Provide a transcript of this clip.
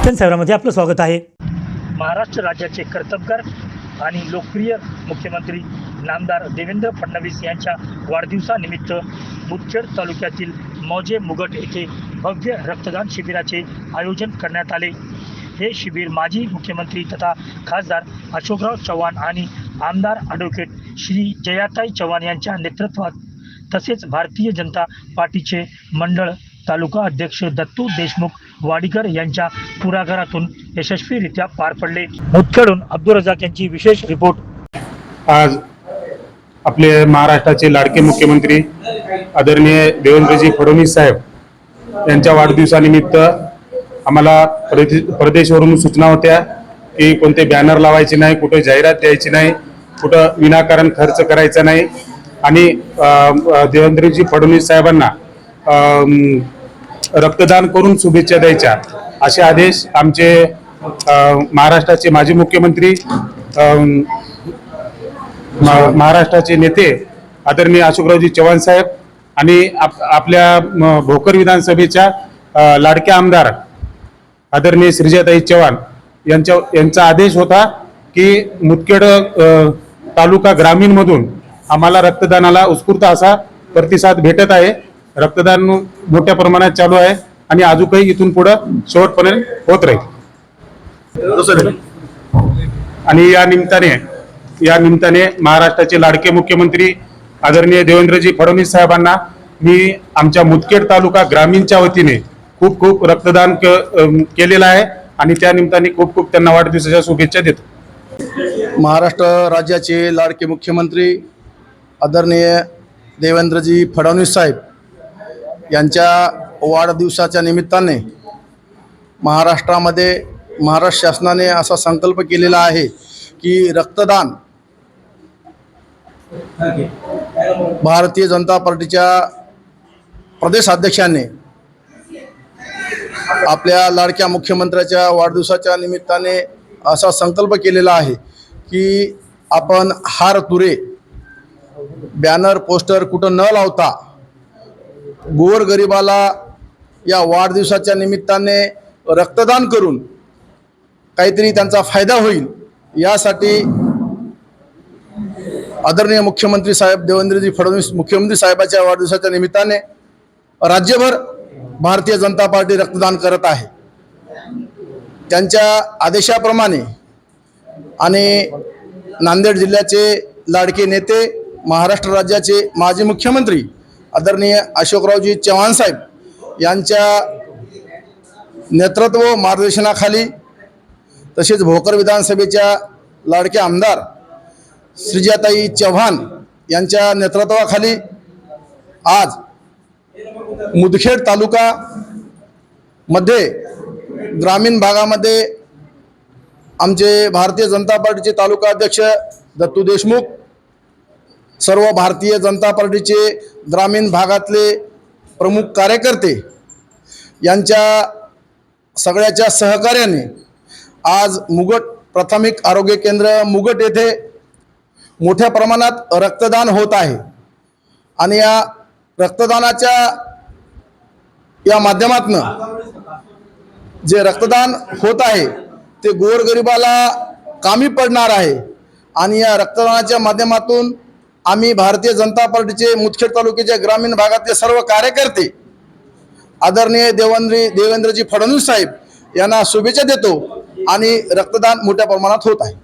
Mission सैरामध्ये आपलं स्वागत आहे. महाराष्ट्र राज्याचे कर्तबगार आणि लोकप्रिय मुख्यमंत्री नामदार देवेंद्र फडणवीस यांच्या वाढदिवसानिमित्त मुदखेड तालुक्यातील मौजे मुगट येथे भव्य रक्तदान शिबिराचे आयोजन करण्यात आले. हे शिबिर माजी मुख्यमंत्री तथा खासदार अशोकराव चव्हाण आणि आमदार ॲडव्होकेट श्री जयाताई चव्हाण यांच्या नेतृत्वात तसेच भारतीय जनता पार्टीचे मंडळ तालुका अध्यक्ष दत्तू देशमुख वाडीकर यांच्या पुराघरातून यशस्वीरित्या पार पडले. मुतखेडून अब्दुल रजाक यांची विशेष रिपोर्ट. आज आपले महाराष्ट्राचे लाडके मुख्यमंत्री आदरणीय देवेंद्रजी फडणवीस साहेब यांच्या वाढदिवसानिमित्त आम्हाला प्रदे प्रदेशवरून सूचना होत्या की कोणते बॅनर लावायचे नाही कुठे जाहिरात द्यायची नाही कुठं विनाकारण खर्च करायचा नाही. आणि देवेंद्रजी फडणवीस साहेबांना रक्तदान करून शुभेच्छा द्यायच्या. असे आदेश आमचे महाराष्ट्राचे माजी मुख्यमंत्री महाराष्ट्राचे नेते आदरणीय अशोकरावजी चव्हाण साहेब आणि आप- आपल्या म, भोकर विधानसभेच्या लाडक्या आमदार आदरणीय श्रीजाताई चव्हाण यांच्या यांचा आदेश होता की मुदखेड तालुका ग्रामीणमधून आम्हाला रक्तदानाला उत्स्फूर्त असा प्रतिसाद भेटत आहे. रक्तदान मोठ्या प्रमाणात चालू आहे आणि अजूनही इथून पुढं शेवटपर्यंत होत राहील. आणि या निमित्ताने या निमित्ताने महाराष्ट्राचे लाडके मुख्यमंत्री आदरणीय देवेंद्रजी फडणवीस साहेबांना मी आमच्या मुदखेड तालुका ग्रामीणच्या वतीने खूप खूप रक्तदान क- केलेलं आहे आणि त्या निमित्ताने खूप खूप त्यांना वाढदिवसाच्या शुभेच्छा देतो. महाराष्ट्र राज्याचे लाडके मुख्यमंत्री आदरणीय देवेंद्रजी फडणवीस साहेब यांच्या वाढदिवसाच्या निमित्ताने महाराष्ट्रामध्ये महाराष्ट्र शासनाने असा संकल्प केलेला आहे की रक्तदान भारतीय जनता पार्टीच्या प्रदेशाध्यक्षांनी आपल्या लाडक्या मुख्यमंत्र्याच्या वाढदिवसाच्या निमित्ताने असा संकल्प केलेला आहे की आपण हार तुरे बॅनर पोस्टर कुठं न लावता गोरगरिबाला या वाढदिवसाच्या निमित्ताने रक्तदान करून काहीतरी त्यांचा फायदा होईल यासाठी आदरणीय मुख्यमंत्री साहेब देवेंद्रजी फडणवीस मुख्यमंत्री साहेबाच्या वाढदिवसाच्या निमित्ताने राज्यभर भारतीय जनता पार्टी रक्तदान करत आहे. त्यांच्या आदेशाप्रमाणे आणि नांदेड जिल्ह्याचे लाडके नेते महाराष्ट्र राज्याचे माजी मुख्यमंत्री आदरणीय अशोकरावजी चव्हाण साहेब यांच्या नेतृत्व मार्गदर्शनाखाली तसेच भोकर विधानसभेच्या लाडके आमदार श्रीजाताई चव्हाण यांच्या नेतृत्वाखाली आज मुदखेड तालुका मध्ये ग्रामीण भागामध्ये आमचे भारतीय जनता पार्टीचे तालुका अध्यक्ष दत्तू देशमुख सर्व भारतीय जनता पार्टीचे ग्रामीण भागातले प्रमुख कार्यकर्ते यांच्या सगळ्याच्या सहकार्याने आज मुगट प्राथमिक आरोग्य केंद्र मुगट येथे मोठ्या प्रमाणात रक्तदान होत आहे. आणि या रक्तदानाच्या या माध्यमातनं जे रक्तदान होत आहे ते गोरगरिबाला कामी पडणार आहे. आणि या रक्तदानाच्या माध्यमातून आम्ही भारतीय जनता पार्टीचे मुदखेड तालुक्याच्या ग्रामीण भागातले सर्व कार्यकर्ते आदरणीय देवंद्री देवेंद्रजी फडणवीस साहेब यांना शुभेच्छा देतो आणि रक्तदान मोठ्या प्रमाणात होत आहे.